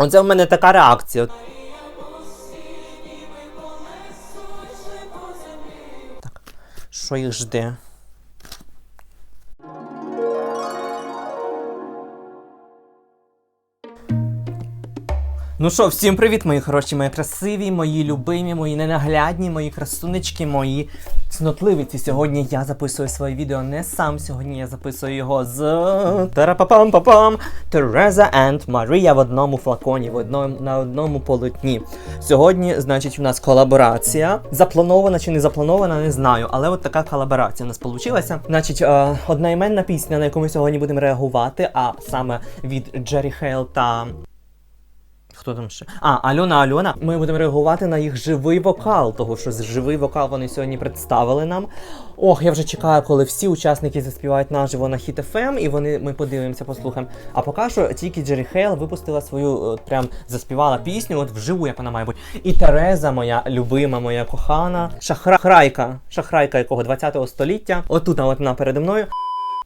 Оце в мене така реакція. Так, що їх жде? Ну що, всім привіт, мої хороші, мої красиві, мої любимі, мої ненаглядні, мої красунечки, мої цнотливиці. Сьогодні я записую своє відео не сам. Сьогодні я записую його з тарапапам папам Тереза and Марія в одному флаконі, в одному на одному полотні. Сьогодні, значить, у нас колаборація. Запланована чи не запланована, не знаю. Але от така колаборація у нас вийшла. Значить, е, одноіменна пісня, на яку ми сьогодні будемо реагувати, а саме від Джері Хейл та Хто там ще? А, Альона Альона. Ми будемо реагувати на їх живий вокал, того що живий вокал вони сьогодні представили нам. Ох, я вже чекаю, коли всі учасники заспівають наживо на Hit FM, і вони ми подивимося, послухаємо. А поки що тільки Джері Хейл випустила свою, от прям заспівала пісню, от вживу, як вона має бути. І Тереза, моя любима, моя кохана, шахрайка, шахрайка якого 20-го століття. Отут от вона передо мною.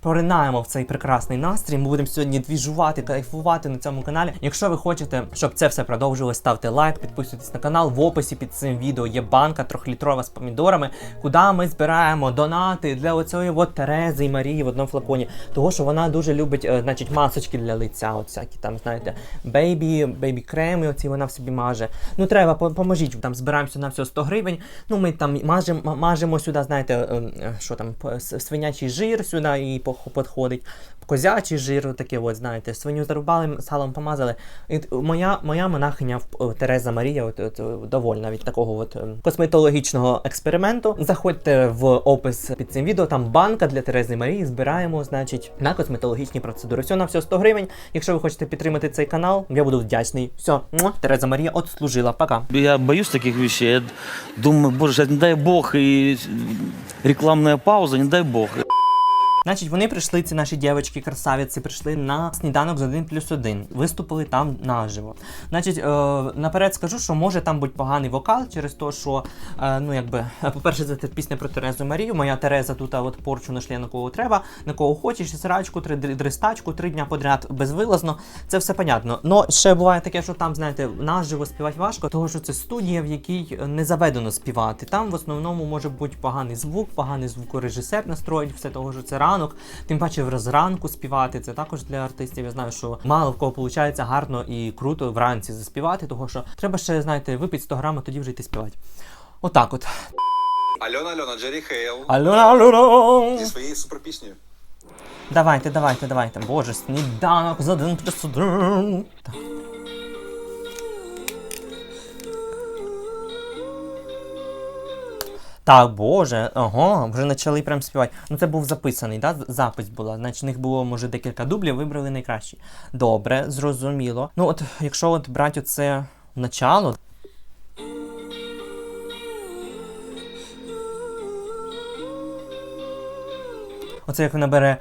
Поринаємо в цей прекрасний настрій. Ми будемо сьогодні двіжувати, кайфувати на цьому каналі. Якщо ви хочете, щоб це все продовжилось, ставте лайк, підписуйтесь на канал. В описі під цим відео є банка трьохлітрова з помідорами, куди ми збираємо донати для оцієї от Терези і Марії в одному флаконі. Того, що вона дуже любить, е, значить, масочки для лиця, от всякі там, знаєте, бейбі, бейбі креми, оці вона в собі маже. Ну треба, поможіть. Там збираємося на всього 100 гривень. Ну ми там мажемо, мажемо сюди, знаєте, е, е, що там, свинячий жир сюди і пох- підходить. Козячий жир, таке, от, знаєте, свиню зарубали, салом помазали. І моя, моя монахиня Тереза Марія, от, от, довольна від такого от, ем, косметологічного експерименту. Заходьте в опис під цим відео, там банка для Терези Марії. Збираємо, значить, на косметологічні процедури. Все на все 100 гривень. Якщо ви хочете підтримати цей канал, я буду вдячний. Все, Тереза Марія отслужила. Пока. Я боюсь таких вещей. Я думаю, боже, не дай бог, и рекламная пауза, не дай бог. Значить, вони прийшли, ці наші дівчатки красавиці, прийшли на сніданок з 1 плюс 1. Виступили там наживо. Значить, е, наперед скажу, що може там бути поганий вокал через те, що, е, ну якби, по-перше, це пісня про Терезу Марію. Моя Тереза тут от порчу нашли на кого треба, на кого хочеш, срачку, три др- дристачку, три дня подряд безвилазно. Це все понятно. Но ще буває таке, що там, знаєте, наживо співати важко, тому що це студія, в якій не заведено співати. Там в основному може бути поганий звук, поганий звукорежисер настроїть, все того, що це ранок. Тим паче в розранку співати. Це також для артистів. Я знаю, що мало в кого виходить гарно і круто вранці заспівати, того що треба ще, знаєте, випити 100 грам, а тоді вже йти співати. Отак от. Альона Альона, Джері Хейл Алло, алло. зі своєю суперпіснею. Давайте, давайте, давайте. Боже, сніданок з один Так. Боже, ага, вже почали прям співати. Ну це був записаний, да? запис була. Значить, в них було, може, декілька дублів, вибрали найкращі. Добре, зрозуміло. Ну, от, якщо от брати оце начало. Оце як вона бере.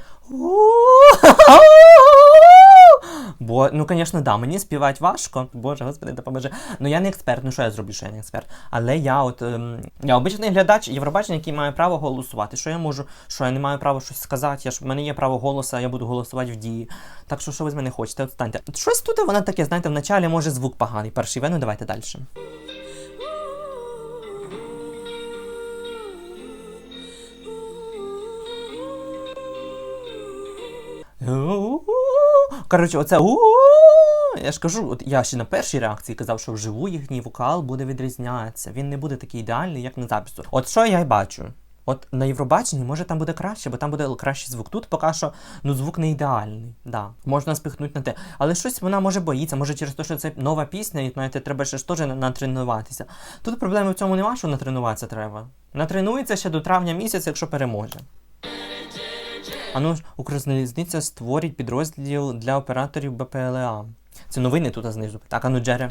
Бо, ну, звісно, да, мені співати важко. Боже, господи, допоможи. Ну я не експерт, ну що я зроблю, що я не експерт. Але я от ем, я обичний глядач Євробачення, який має право голосувати. Що я можу, що я не маю права щось сказати. Я ж в мене є право голосу, я буду голосувати в дії. Так що, що ви з мене хочете? От станьте. Щось тут вона таке, знаєте, в началі може звук поганий. Перший вену, давайте далі. Коротше, оце у я ж кажу, от я ще на першій реакції казав, що вживу їхній вокал буде відрізнятися. Він не буде такий ідеальний, як на запису. От що я й бачу. От на Євробаченні може там буде краще, бо там буде кращий звук. Тут поки що ну звук не ідеальний. Да. Можна спихнути на те. Але щось вона може боїться, може через те, що це нова пісня, і знаєте, треба ще ж теж натренуватися. Тут проблеми в цьому нема, що натренуватися треба. Натренується ще до травня місяця, якщо переможе. А ну, Укрзалізниця створить підрозділ для операторів БПЛА. Це новини тут знизу. Так, а ну Джере.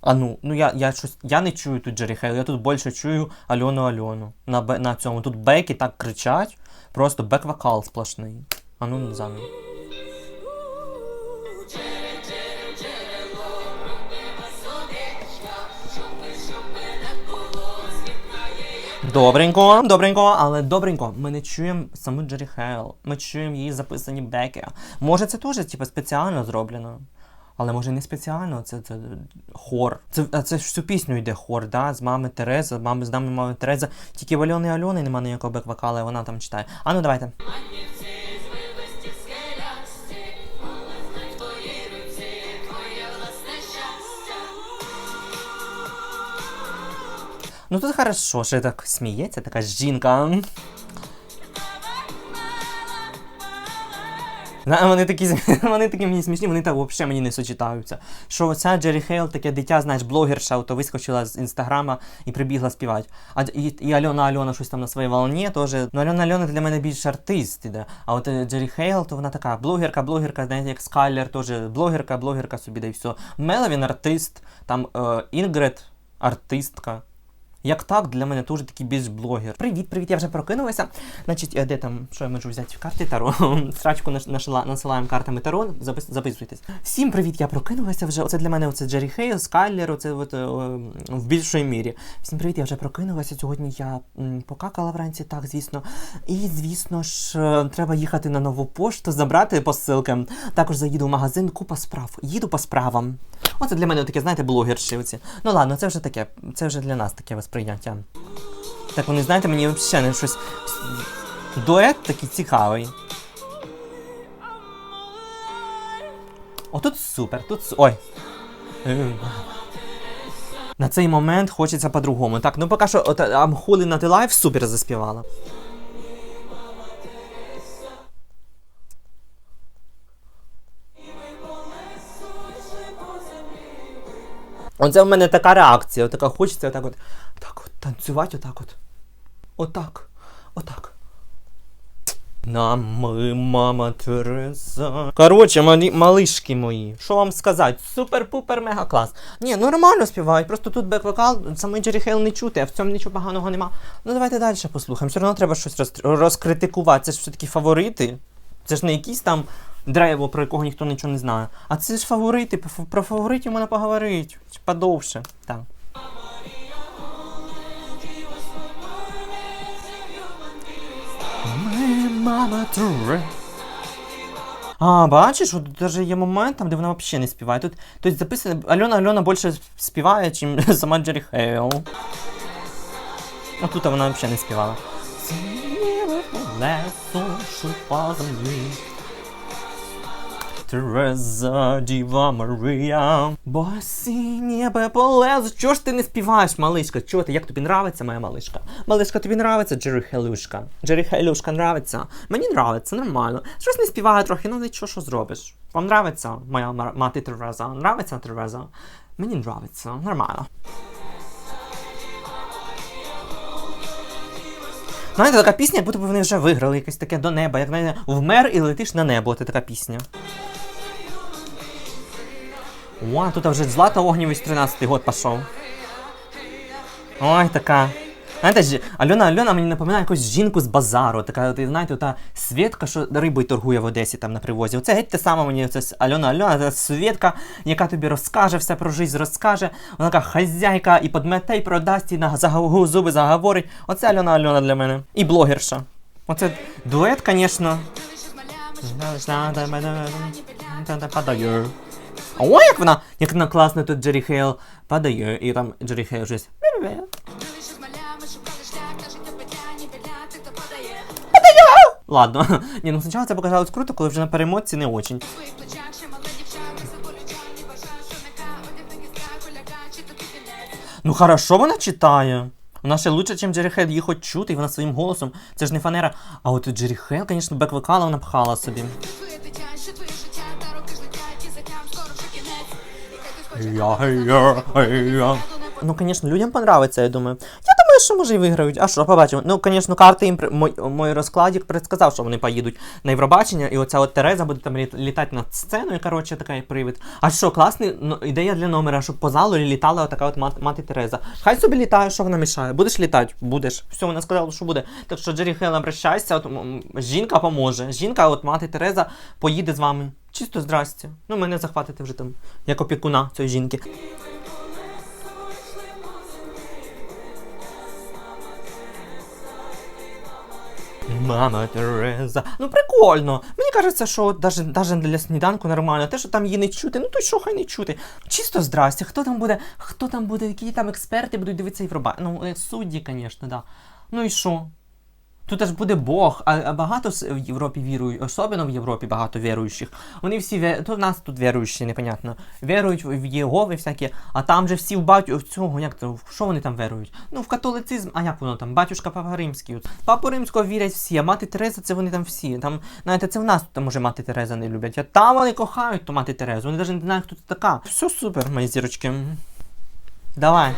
А ну, ну я, я щось. Я не чую тут Джері Хейл, я тут більше чую Альону Альону. На, на цьому. Тут беки так кричать, просто бек-вокал сплошний. А ну заново. Добренько, добренько, але добренько. Ми не чуємо саму Джері Хейл. Ми чуємо її записані беки. Може, це теж типу, спеціально зроблено. Але може не спеціально, це, це хор. Це, це ж всю пісню йде хор, да? з мами Тереза, мами з нами мами Тереза. Тільки в Альони Альони нема ніякого бек-вокала, і вона там читає. А ну давайте. Ну тут хорошо, що так сміється, така жінка. На, вони такі, вони такі мені смішні, вони так взагалі мені не сочетаються. Що оця Джері Хейл, таке дитя, знаєш, блогерша, то вискочила з інстаграма і прибігла співати. А і, і Альона Альона щось там на своїй волні теж. Ну Альона Альона для мене більш артист іде. А от е, Джері Хейл, то вона така блогерка, блогерка, знаєте, як Скайлер, теж блогерка, блогерка собі да і все. Меловін артист, там е, Інгрид артистка. Як так, для мене теж такий більш блогер. Привіт, привіт, я вже прокинулася. Значить, е, де там, що я можу взяти в карти Таро? Срачку насилаємо картами Таро, запис, записуйтесь. Всім привіт, я прокинулася вже. Оце для мене оце Джері Хейл, Скайлер, оце от, е, в більшої мірі. Всім привіт, я вже прокинулася. Сьогодні я покакала вранці, так, звісно. І, звісно ж, е, треба їхати на нову пошту, забрати посилки. Також заїду в магазин, купа справ. Їду по справам. Оце для мене таке, знаєте, блогерші оці. Ну ладно, це вже таке, це вже для нас таке восприйняття. Так вони, знаєте, мені взагалі не щось. Дует такий цікавий. О, тут супер, тут. Ой. На цей момент хочеться по-другому. Так, ну поки що I'm Holy Not супер заспівала. Оце в мене така реакція, така хочеться отак от. Так от танцювати отак от. Отак. Отак. Нами, мама Тереза. Коротше, малі, малишки мої. Що вам сказати? Супер-пупер мега клас. Ні, ну нормально співають, просто тут бек-вокал, саме Джері Хейл не чути, а в цьому нічого поганого нема. Ну давайте далі послухаємо. Все одно треба щось роз, розкритикувати. Це ж все-таки фаворити. Це ж не якісь там древо, про якого ніхто нічого не знає. А це ж фаворити. Про фаворитів можна поговорити. Подовше. Так. Мама Туре. А, бачиш, от даже є момент там, де вона взагалі не співає. Тут, тобто записано, Альона Альона більше співає, ніж сама Джері Хейл. А тут вона взагалі не співала. Лесу, землі. Тереза, Діва Марія. Босі небе полез. Чого ж ти не співаєш, малишка? Чого ти? Як тобі нравиться, моя малишка? Малишка, тобі нравиться Джері Хелюшка? Джері Хелюшка нравиться? Мені нравиться, нормально. Щось не співає трохи, ну нічого, що зробиш. Вам нравиться моя мати Тереза? Нравиться Тереза? Мені нравиться, нормально. Знаєте, така пісня, як будто б вони вже виграли якесь таке до неба, як знаєте, вмер і летиш на небо. Це така пісня. О, тут вже Злата Огнєвість 13 год пішов. Ой, така. Знаєте, Альона Альона мені напоминає якусь жінку з базару. Така, от, знаєте, та Свєтка, що рибою торгує в Одесі там на привозі. Оце геть те саме мені це с- Альона Альона, це Свєтка, яка тобі розкаже, все про життя розкаже. Вона така хазяйка і подмете, і продасть, і на загу зуби заговорить. Оце Альона Альона для мене. І блогерша. Оце дует, звісно. О, як вона, як вона класно тут Джері Хейл падає, і там Джері Хейл щось. Ладно. Ні, ну спочатку це показалось круто, коли вже на перемотці не очень. Ну хорошо вона читає. Вона ще лучше, ніж Джері Хейл, її хоч чути, і вона своїм голосом. Це ж не фанера. А от Джері Хейл, звісно, бек-вокала вона пхала собі. Ну, звісно, людям понравиться, я думаю. Я думаю, що може і виграють. А що, побачимо. Ну, звісно, карти їм мой, мой розкладик предсказав, що вони поїдуть на Євробачення, і оця от Тереза буде там літ- літати над сценою, коротше, така привид. А що, класний ну, ідея для номера, щоб по залу літала отака от мати, мати Тереза. Хай собі літає, що вона мішає. Будеш літати? Будеш. Все, вона сказала, що буде. Так що Джері Хейл, обращайся, от, жінка поможе. Жінка, от мати Тереза, поїде з вами. Чисто здрасте. Ну, мене захватите вже там, як опікуна цієї жінки. Мама Тереза. Ну прикольно. Мені кажеться, що даже для сніданку нормально. Те, що там її не чути, ну то що хай не чути. Чисто здрасте, хто там буде, хто там буде, які там експерти будуть дивитися Євроба. Ну, е, судді, звісно, да. Ну і що? Тут аж буде Бог, а, багато в Європі вірують, особливо в Європі багато віруючих. Вони всі ве- то в нас тут віруючі, непонятно. Вірують в Єгови всякі, а там же всі в батю в цього, як в що вони там вірують? Ну, в католицизм, а як воно там? Батюшка Папа Римський. Папу Римського вірять всі, а мати Тереза це вони там всі. Там, знаєте, це в нас тут може мати Тереза не люблять. А там вони кохають ту мати Терезу. Вони навіть не знають, хто це така. Все супер, мої зірочки. Давай.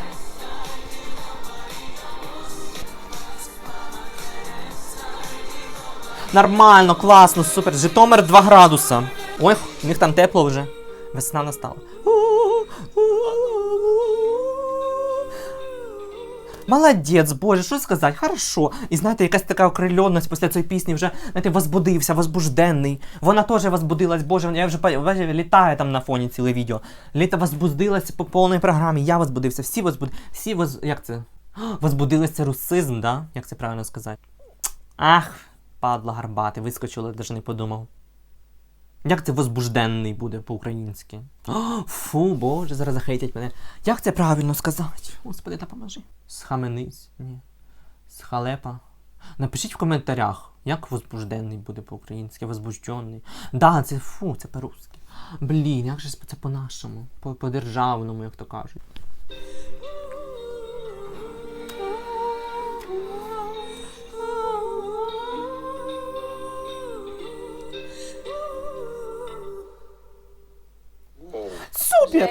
Нормально, класно, супер. Житомир 2 градуса. Ой, у них там тепло вже. Весна настала. Молодець, боже, що сказати, хорошо. І знаєте, якась така окрильонність після цієї пісні вже, знаєте, возбудився, возбужденний. Вона теж возбудилась, боже, я вже бачите, літає там на фоні ціле відео. Літа возбудилась по повній програмі, я возбудився, всі возбуд... всі воз... як це? Возбудилась це русизм, да? Як це правильно сказати? Ах, падла гарбати, вискочила, навіть не подумав. Як це возбужденний буде по-українськи? Фу, боже, зараз захейтять мене. Як це правильно сказати? Господи, допоможи. Схаменись? Ні. Схалепа. Напишіть в коментарях, як возбужденний буде по-українськи, возбужденний. Да, це фу, це по-русски. Блін, як же це по-нашому, по-державному, як то кажуть. Супер!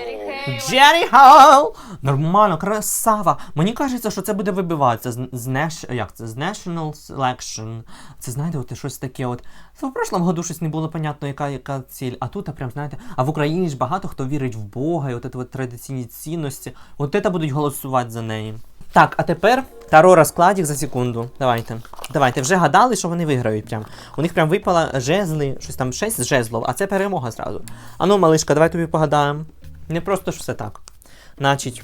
Джері Холл! Нормально, красава. Мені кажеться, що це буде вибиватися з, з, неш... як це? з National Selection. Це знаєте, от щось таке. От. В прошлому году щось не було понятно, яка, яка ціль. А тут, а прям, знаєте, а в Україні ж багато хто вірить в Бога, і от, от традиційні цінності. От це будуть голосувати за неї. Так, а тепер таро розкладів за секунду. Давайте. Давайте, вже гадали, що вони виграють прям. У них прям випало жезли, щось там 6 жезлов, а це перемога зразу. Ану, малишка, давай тобі погадаємо. Не просто ж все так. Значить.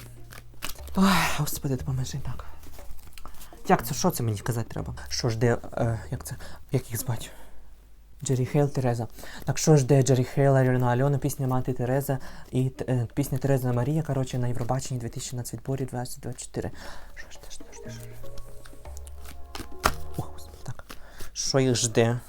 Ой, господи, допоможи так. Як це, що це мені казати треба? Що ж де, е, як це, як їх звати? Джері Хейл Тереза. Так що ж де Джері Хейл, Альона Альона, пісня Мати Тереза і е, пісня Тереза Марія, коротше, на Євробаченні 2000 на відборі 2024. Що ж де, що ж де, що ж де? О, господи, так. Що їх жде?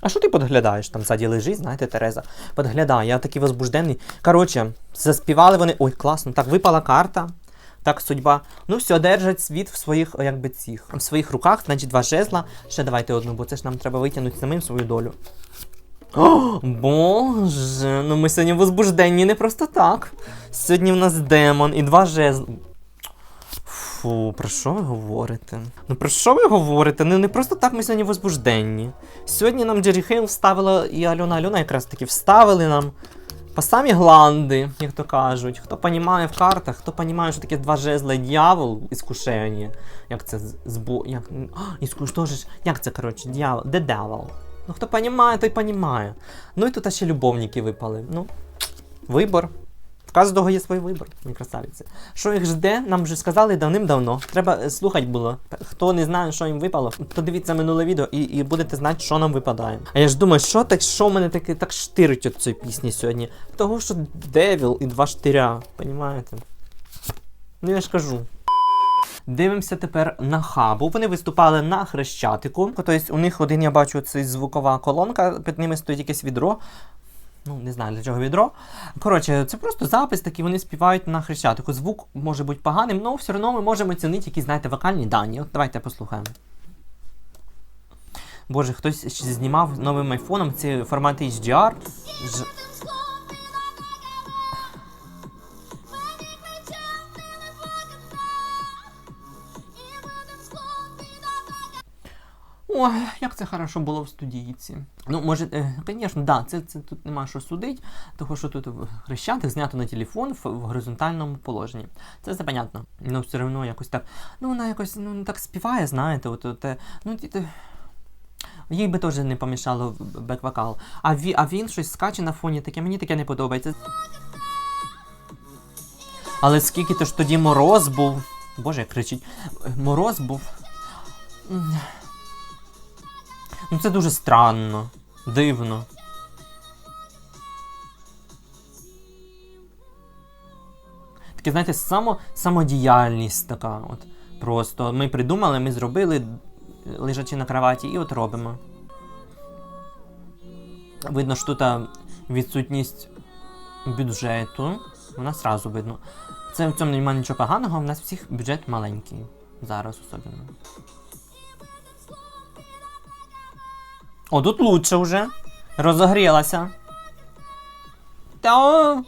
А що ти подглядаєш? Там ззаді лежить, знаєте, Тереза. Подглядає, я такий возбуждений. Коротше, заспівали вони. Ой, класно. Так, випала карта. Так, судьба. Ну, все, держать світ в своїх, якби цих, в своїх руках, значить, два жезла. Ще давайте одну, бо це ж нам треба витягнути самим свою долю. О, Боже, ну ми сьогодні возбужденні не просто так. Сьогодні в нас демон і два жезла. Фу, про що ви говорите? Ну про що ви говорите? Ну не просто так ми сьогодні возбужденні. Сьогодні нам Джері Хейл вставила і Альона Альона якраз таки вставили нам по самі гланди, як то кажуть. Хто понімає в картах, хто понімає, що таке два жезла і дьявол, іскушення. Як це збо... Як... Іскуш... Ж... Як це, коротше, дьявол? Де дьявол? Ну хто понімає, той понімає. Ну і тут ще любовники випали. Ну, вибор. В кожного є свій вибір, мої красавиці. Що їх жде, нам вже сказали давним-давно. Треба е, слухати було. Хто не знає, що їм випало, то дивіться минуле відео і, і будете знати, що нам випадає. А я ж думаю, що так, що мене таке так штирить от цієї пісні сьогодні? Того, що Девіл і два штиря, понімаєте? Ну я ж кажу. Дивимося тепер на хабу. Вони виступали на хрещатику. Тобто у них один я бачу цей звукова колонка, під ними стоїть якесь відро. Ну, не знаю для чого відро. Коротше, це просто запис, такий вони співають на хрещатику. Звук може бути поганим, але все одно ми можемо оцінити якісь, знаєте, вокальні дані. От давайте послухаємо. Боже, хтось ще знімав новим айфоном ці формати HDR. Ж... Ой, як це хорошо було в студійці. Ну, може, е, звісно, да, це, це тут нема що судити, тому що тут хрещатик знято на телефон в, в горизонтальному положенні. Це все. Ну, все одно якось так. Ну, вона якось ну, так співає, знаєте, от, от, е, ну, ті- їй би теж не помішало бек-вокал. А, ві, а він щось скаче на фоні таке, мені таке не подобається. Але скільки то ж тоді мороз був. Боже, кричить. Мороз був. Ну це дуже странно, дивно. Таке, знаєте, само, самодіяльність така. От. Просто ми придумали, ми зробили, лежачи на кроваті, і от робимо. Видно, що тут відсутність бюджету. У нас одразу видно. Це в цьому немає нічого поганого, у нас всіх бюджет маленький. Зараз особливо. О, тут лучше вже. Розогрілася. Та.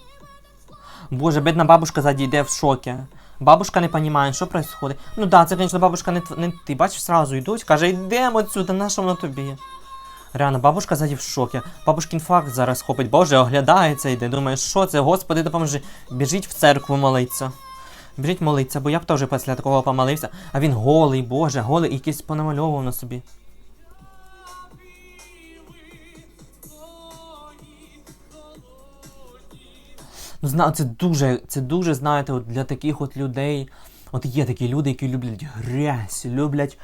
Боже, бідна бабушка ззаді йде в шокі. Бабушка не розуміє, що відбувається. Ну да, це, звісно, бабушка не, не ти. Бачиш, сразу йдуть, каже, йдемо отсюди, на що воно тобі? Реально, бабушка ззаді в шокі. Бабушки інфаркт зараз хопить. Боже, оглядається, йде. Думає, що це, господи, допоможи. Біжить в церкву молиться. Біжить молиться, бо я б теж після такого помолився. А він голий, боже, голий, якийсь понамальовував на собі. Ну, це дуже, це дуже, знаєте, от для таких от людей. От є такі люди, які люблять грязь, люблять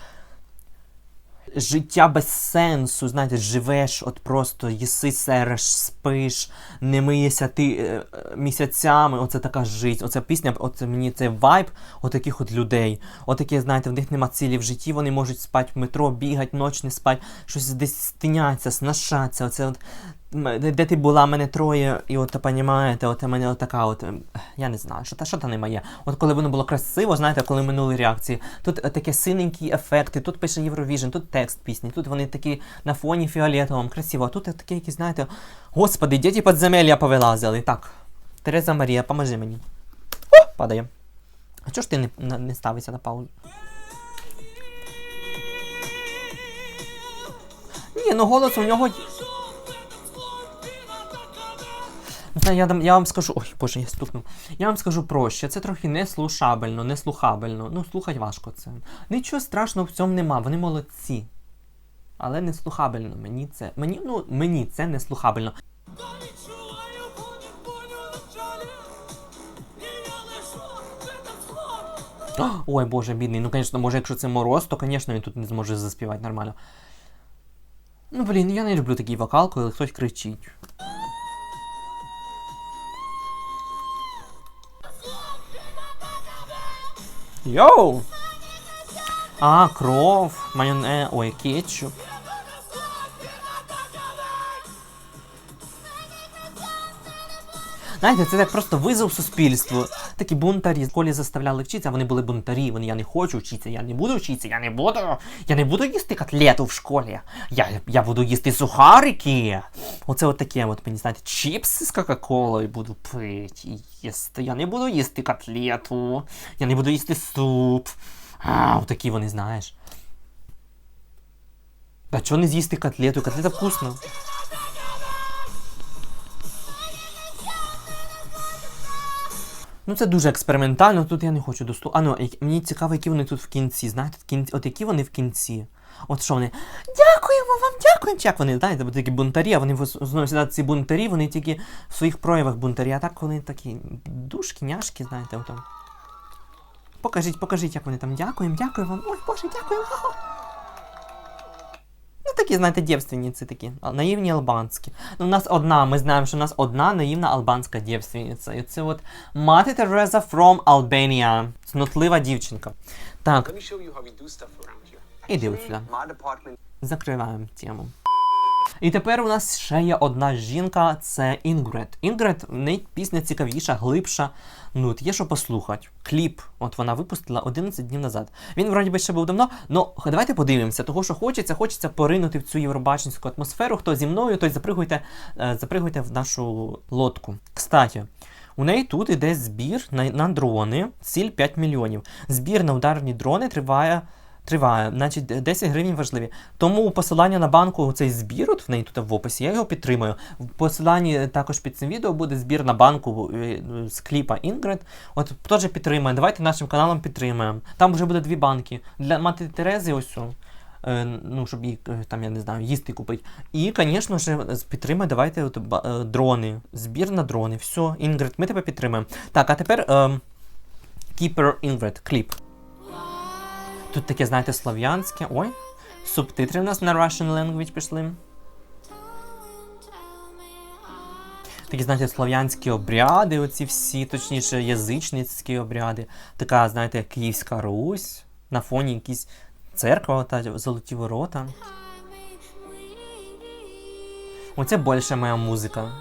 життя без сенсу. Знаєте, живеш, от просто їси, сереш, спиш, не миєшся ти е, е, місяцями. Оце така життя. Оця пісня, оце мені це вайб от от людей. От знаєте, в них нема цілі в житті, вони можуть спати в метро, бігати, ніч не спати, щось десь стиняться, снашаться. Оце от де, ти була, мене троє, і от понімаєте, от мене от така от, ем, я не знаю, що та що та не моє. От коли воно було красиво, знаєте, коли минули реакції, тут е, такі синенькі ефекти, тут пише Євровіжн, тут текст пісні, тут вони такі на фоні фіолетовому, красиво, а тут такі якісь, знаєте, господи, діти підземелля повилазили. Так, Тереза Марія, поможи мені. О, падає. А чого ж ти не, не ставишся на паузу? Ні, ну голос у нього. Я, я вам скажу. Ой, боже, я стукнув. Я вам скажу проще, це трохи неслушабельно, неслухабельно. Ну, слухать важко це. Нічого страшного в цьому нема, вони молодці. Але не слухабельно. Мені це. Мені, ну, мені це не слухабельно. Ой, боже, бідний. Ну, звісно, може, якщо це мороз, то, звісно, він тут не зможе заспівати нормально. Ну, блін, я не люблю такий вокал, коли хтось кричить. Йоу! А, кров, майоне, ой, кетчуп. Знаєте, це так просто визов суспільству. Такі бунтарі в школі заставляли вчитися, а вони були бунтарі. Вони я не хочу вчитися, я не буду вчитися, я не буду. Я не буду їсти котлету в школі. Я, я буду їсти сухарики. Оце от таке, от мені знаєте, чіпси з Кока-Колою буду пити їсти. Я не буду їсти котлету. Я не буду їсти суп. А, отакі вони, знаєш. Та чого не з'їсти котлету? Котлета вкусна. Ну це дуже експериментально, тут я не хочу досту. А ну, мені цікаво, які вони тут в кінці. Знаєте, от які вони в кінці. От що вони. Дякуємо вам, дякуємо. Як вони, знаєте, бо такі бунтарі, а вони в основному ці бунтарі, вони тільки в своїх проявах бунтарі, а так вони такі душки, няшки, знаєте, отам. Покажіть, покажіть, як вони там. Дякуємо, дякую вам. Ой, Боже, дякую. Ну, такі, знаєте, дівственниці такі, наївні албанські. Ну, у нас одна, ми знаємо, що у нас одна наївна албанська дівственниця. І це от мати Тереза from Albania. Цнотлива дівчинка. Так. My department Закриваємо тему. І тепер у нас ще є одна жінка, це Інгрет. Інгрет, в пісня цікавіша, глибша. Ну, от є що послухати. Кліп, от вона випустила 11 днів назад. Він вроді би ще був давно, ну давайте подивимося, того що хочеться, хочеться поринути в цю євробачницьку атмосферу. Хто зі мною, той запригуйте, е, запригуйте в нашу лодку. Кстати. У неї тут іде збір на, на дрони, ціль 5 мільйонів. Збір на ударні дрони триває Триває, значить 10 гривень важливі. Тому посилання на банку цей збір, от в неї тут в описі, я його підтримую. В посиланні також під цим відео буде збір на банку е, з кліпа Інгрид. От теж підтримуємо. Давайте нашим каналом підтримуємо. Там вже буде дві банки. Для мати Терези, ось. е, Ну, щоб е, там, я не знаю, їсти купити. І, звісно ж, підтримай, давайте от, е, дрони. Збір на дрони. Все, Інгрид, ми тебе підтримуємо. Так, а тепер ем, Keeper Ingrid, кліп. Тут таке, знаєте, слов'янське. Ой, субтитри в нас на Russian language пішли. Такі, знаєте, слов'янські обряди, оці всі, точніше, язичницькі обряди. Така, знаєте, Київська Русь, на фоні якісь церква, та золоті ворота. Оце більше моя музика.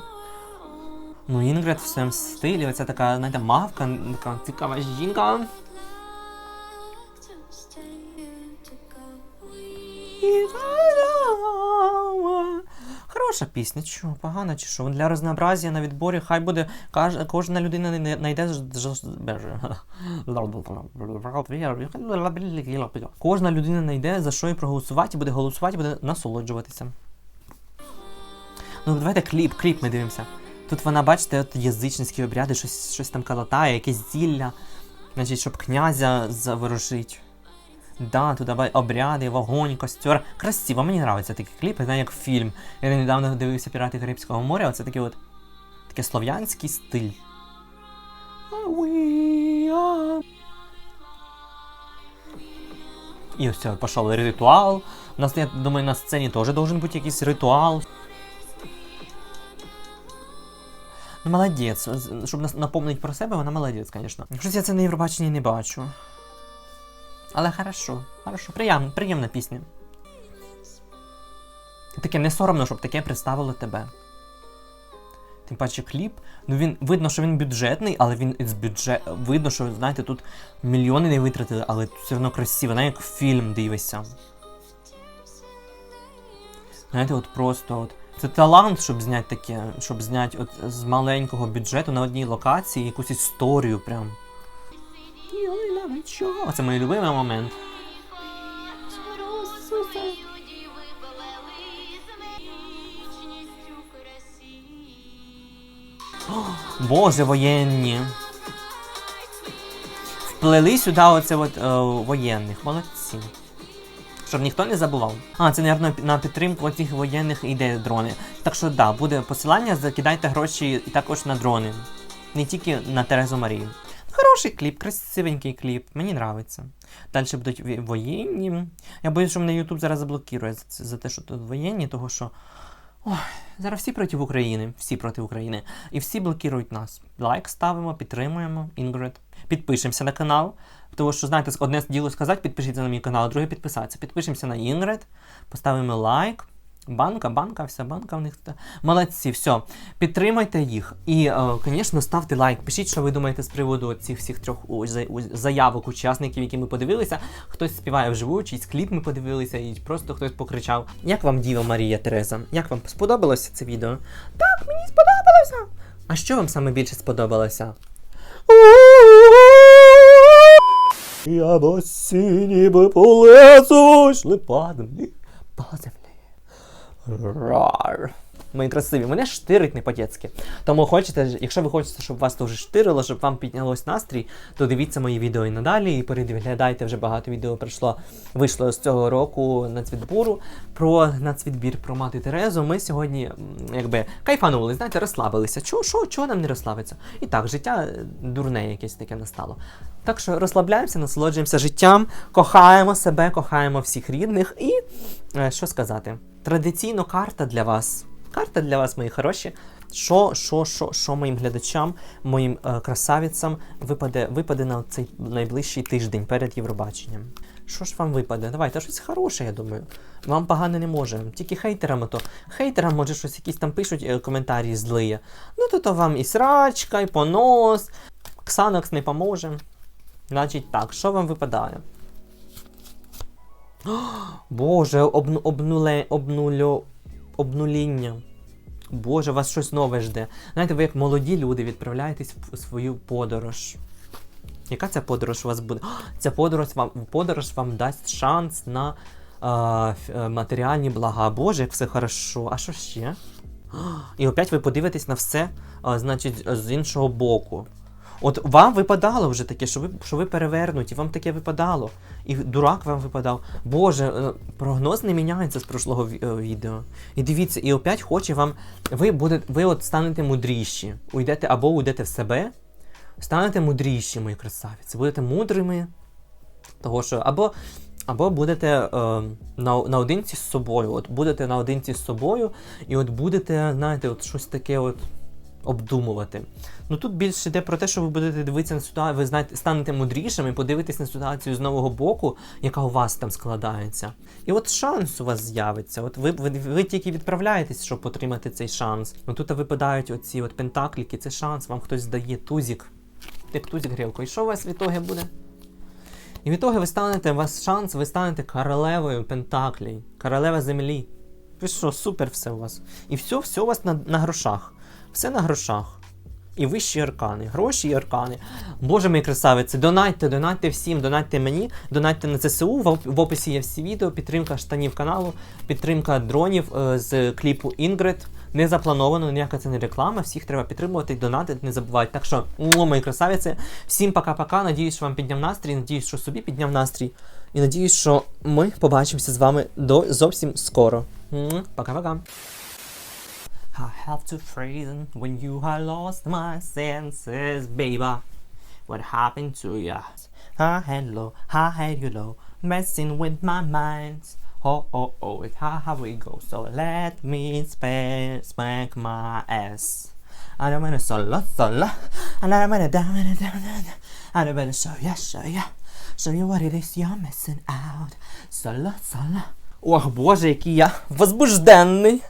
Ну, Інгрид в своєму стилі, оця така, знаєте, мавка, така цікава жінка. Хороша пісня, чого, погана чи що? Для разнообразія на відборі хай буде кожна людина не- знайде Кожна людина знайде за що і проголосувати, буде голосувати, буде насолоджуватися. Ну, давайте кліп, кліп ми дивимося. Тут вона, бачите, от язичницькі обряди, щось, щось там калатає, якесь зілля. Значить, щоб князя заворожить. Да, туди ба- обряди, вогонь, костер. Красиво, мені подобається такі кліпи, знаєте, як фільм. Я недавно дивився Пірати Карибського моря, оце такий от такий слов'янський стиль. І ось це пішов ритуал. У нас, я думаю, на сцені теж должен бути якийсь ритуал. Ну, молодець. Щоб нас напомнити про себе, вона молодець, звісно. Щось я це на Євробаченні не бачу. Але хорошо, хорошо, приємна, приємна пісня. Таке не соромно, щоб таке представило тебе. Тим паче кліп. Ну він видно, що він бюджетний, але він з бюджет. Видно, що, знаєте, тут мільйони не витратили, але все одно красиво, навіть як фільм дивишся. Знаєте, от просто от. Це талант, щоб зняти таке, щоб зняти от з маленького бюджету на одній локації якусь історію прям. Оце мій любимий момент. Боже, воєнні. Вплели сюди оце от е, воєнних. Молодці. Щоб ніхто не забував. А, це, мабуть, на підтримку цих воєнних іде дрони. Так що, да, буде посилання, закидайте гроші і також на дрони. Не тільки на Терезу Марію. Хороший кліп, красивенький кліп, мені нравиться. Далі будуть воєнні. Я боюсь, що мене YouTube зараз заблокує за, за те, що тут воєнні, того що. Ой, зараз всі проти України, всі проти України. І всі блокують нас. Лайк ставимо, підтримуємо, Інгрид. Підпишемося на канал. Тому що, знаєте, одне діло сказати, підпишіться на мій канал, а друге підписатися. Підпишемося на Інгрид, поставимо лайк. Банка, банка, вся банка в них. Молодці, все. Підтримайте їх. І, е, звісно, ставте лайк. Пишіть, що ви думаєте з приводу цих всіх трьох заявок учасників, які ми подивилися. Хтось співає вживу, чийсь кліп ми подивилися, і просто хтось покричав. Як вам Діва Марія Тереза? Як вам сподобалося це відео? Так, мені сподобалося. А що вам саме більше сподобалося? Я босі ніби по лесу по землі, по землі. Рар. Мої красиві, мене штирить не по-дєцьки. Тому хочете, якщо ви хочете, щоб вас теж штирило, щоб вам піднялось настрій, то дивіться мої відео і надалі, і переглядайте вже багато відео прийшло, вийшло з цього року нацвідбору про нацвідбір про мати Терезу. Ми сьогодні якби кайфанули, знаєте, розслабилися. Чого, що, чого нам не розслабиться? І так, життя е, дурне якесь таке настало. Так що розслабляємося, насолоджуємося життям, кохаємо себе, кохаємо всіх рідних і е, що сказати? Традиційно карта для вас. Карта для вас, мої хороші. Що, що, що, що моїм глядачам, моїм е, красавицям випаде, випаде на цей найближчий тиждень перед Євробаченням? Що ж вам випаде? Давайте щось хороше, я думаю. Вам погано не може. Тільки хейтерам то. Хейтерам, може, щось якісь там пишуть е, коментарі злиє. Ну то, то вам і срачка, і понос. Ксанокс не поможе. Значить так, що вам випадає? Боже, обну, обнуле, обнулю, обнуління. Боже, вас щось нове жде. Знаєте, ви як молоді люди відправляєтесь в свою подорож. Яка ця подорож у вас буде? Ця подорож вам, подорож вам дасть шанс на е, матеріальні блага. Боже, як все хорошо. А що ще? І опять ви подивитесь на все, значить, з іншого боку. От вам випадало вже таке, що ви, що ви перевернуті, вам таке випадало. І дурак вам випадав. Боже, е, прогноз не міняється з прошлого е, відео. І дивіться, і опять хоче вам. Ви будете, ви от станете мудріші. Уйдете або уйдете в себе, станете мудріші, мої красавиці. Будете мудрими. Того, що або Або будете е, на, наодинці з собою. От будете наодинці з собою, і от будете, знаєте, от щось таке от обдумувати. Ну тут більше йде про те, що ви будете дивитися на ситуацію, ви знаєте, станете мудрішими, подивитесь на ситуацію з нового боку, яка у вас там складається. І от шанс у вас з'явиться. От ви, ви, ви тільки відправляєтесь, щоб отримати цей шанс. Ну тут випадають оці от пентакліки, це шанс, вам хтось дає тузік. Як тузік грілку. І що у вас в ітогі буде? І в ітогі ви станете, у вас шанс, ви станете королевою Пентаклей, королева землі. Ви що, супер все у вас. І все, все у вас на, на грошах. Все на грошах. І вищі аркани, гроші і аркани. Боже мій красавиці, донайте, донайте всім, донайте мені, донайте на ЗСУ. В, описі є всі відео, підтримка штанів каналу, підтримка дронів е, з кліпу Інгрид. Не заплановано, ніяка це не реклама. Всіх треба підтримувати і донатити, не забувайте. Так що, мої красавиці, всім пока-пока. Надіюсь, що вам підняв настрій. Надіюсь, що собі підняв настрій. І надіюсь, що ми побачимося з вами до зовсім скоро. Пока-пока. I have to freeze when you have lost my senses, baby. What happened to ya? High and low, high and you low, messing with my mind. Oh, oh, oh, it's how, how we go. So let me spank, spank my ass. I don't wanna solo, solo. And I don't wanna down, down, down, down. I don't wanna show ya, show ya. Show you what it is you're missing out. Solo, solo. Ох, боже, який я возбужденний.